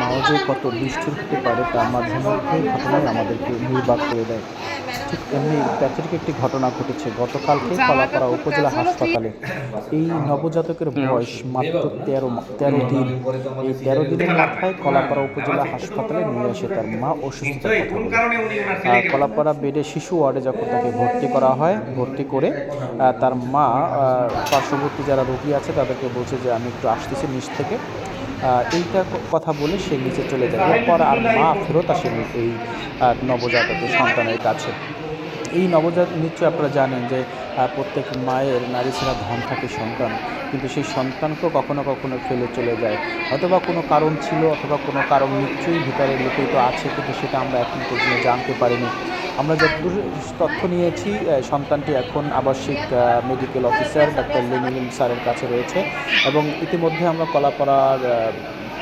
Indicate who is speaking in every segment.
Speaker 1: মাও যে কত নিষ্ঠুর হতে পারে তার মাঝে মধ্যে ঘটনায় আমাদেরকে নির্বাক করে দেয়। ঠিক এমনি প্যাথেটিক একটি ঘটনা ঘটেছে। গতকালকে কলাপাড়া উপজেলা হাসপাতালে। এই নবজাতকের বয়স মাত্র তেরো তেরো দিন। এই তেরো দিনের মাথায় কলাপাড়া উপজেলা হাসপাতালে নিয়ে আসে তার মা বলে। কলাপাড়া বেডে শিশু ওয়ার্ডে যখন তাকে ভর্তি করা হয় ভর্তি করে তার মা পার্শ্ববর্তী যারা রোগী আছে তাদেরকে বলছে যে আমি একটু আসতেছি নিচ থেকে। এইটা কথা বলে সে নিচে চলে যায়। এরপর আর মা ফেরত আসেনি এই নবজাতক সন্তানের কাছে। এই নবজাত নিশ্চয়ই আপনারা জানেন যে প্রত্যেক মায়ের নারী ছাড়া ধন থাকে সন্তান। কিন্তু সেই সন্তানকেও কখনো কখনো ফেলে চলে যায়। অথবা কোনো কারণ ছিল, অথবা কোনো কারণ নিশ্চয়ই ভিতরে লুকিত আছে, কিন্তু সেটা আমরা এখন পর্যন্ত জানতে পারিনি। আমরা যতদূর তথ্য নিয়েছি সন্তানটি এখন আবাসিক মেডিকেল অফিসার ডাক্তার লেনিন স্যারের কাছে রয়েছে এবং ইতিমধ্যে আমরা কলাপাড়ার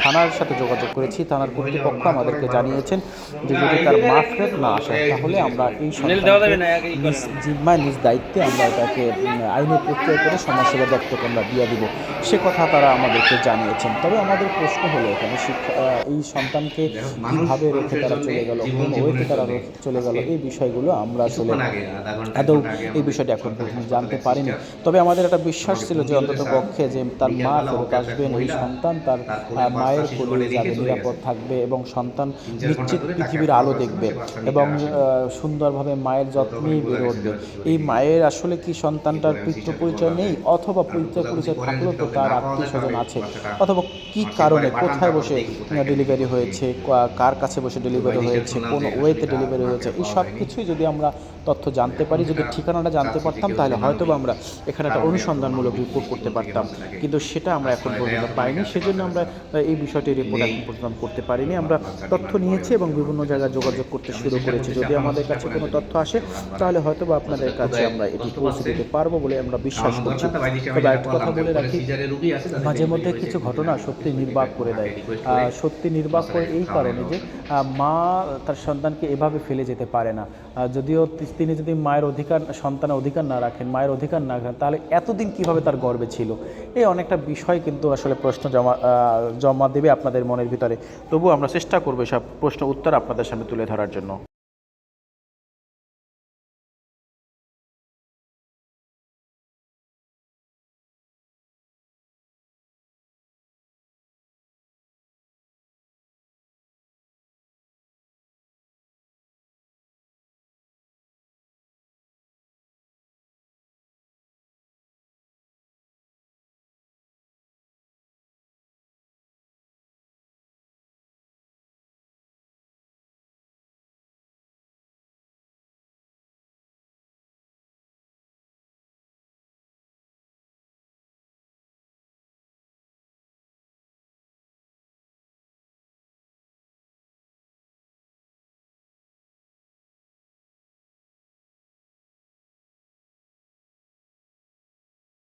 Speaker 1: থানার সাথে যোগাযোগ করেছি। থানার কর্তৃপক্ষ আমাদেরকে জানিয়েছেন যে যদি তার মা ফেরত না আসে তাহলে আমরা এই নিজ জিম্মায় নিজ দায়িত্বে আমরা তাকে আইনের প্রক্রিয়া করে সমাজসেবা দপ্তরকে আমরা দিয়ে দিব। সে কথা তারা আমাদেরকে জানিয়েছেন। তবে আমাদের প্রশ্ন হলো এখানে শিক্ষা এই সন্তানকে কীভাবে রেখে তারা চলে গেল কোন ওয়েতে তারা চলে গেল এই বিষয়গুলো আমরা আসলে আদৌ এই বিষয়টি এখন পর্যন্ত জানতে পারিনি। তবে আমাদের একটা বিশ্বাস ছিল যে অন্তত পক্ষে যে তার মা ফেরত আসবেন এই সন্তান তার মায়ের কোলে যাবে নিরাপদ থাকবে এবং সন্তান নিশ্চিত পৃথিবীর আলো দেখবে এবং সুন্দরভাবে মায়ের যত্নেই বেড়ে উঠবে এই মায়ের আসলে কি সন্তানটার পিতৃ পরিচয় নেই? অথবা পিতৃ পরিচয় থাকলেও তো তার আত্মীয় স্বজন আছে। অথবা কি কারণে কোথায় বসে ডেলিভারি হয়েছে কার কাছে বসে ডেলিভারি হয়েছে কোন ওয়েতে ডেলিভারি হয়েছে এই সব কিছুই যদি আমরা তথ্য জানতে পারি যদি ঠিকানাটা জানতে পারতাম তাহলে হয়তো আমরা এখানে একটা অনুসন্ধানমূলক রিপোর্ট করতে পারতাম কিন্তু সেটা আমরা এখন পর্যন্ত পাইনি সেজন্য আমরা আহ, এই বিষয়টি রিপোর্ট এখন পর্যন্ত করতে পারিনি। আমরা তথ্য নিয়েছি এবং বিভিন্ন জায়গায় যোগাযোগ করতে শুরু করেছি। যদি আমাদের কাছে কোনো তথ্য আসে তাহলে হয়তো বা আপনাদের কাছে আমরা এটি পৌঁছে দিতে পারব বলে আমরা বিশ্বাস করছি। তবে একটা কথা বলে রাখি। মাঝে মধ্যে কিছু ঘটনা সত্যি নির্বাক করে দেয়। সত্যি নির্বাক করে এই কারণে যে মা তার সন্তানকে এভাবে ফেলে যেতে পারে না। যদিও তিনি যদি মায়ের অধিকার সন্তানের অধিকার না রাখেন মায়ের অধিকার না রাখেন তাহলে এতদিন কীভাবে তার গর্বে ছিল? এই অনেকটা বিষয় কিন্তু আসলে প্রশ্ন জমা আহ, জমা দেবে আপনাদের মনের ভিতরে। তবু আমরা চেষ্টা করব সব প্রশ্ন উত্তর আপনাদের সামনে তুলে ধরার জন্য।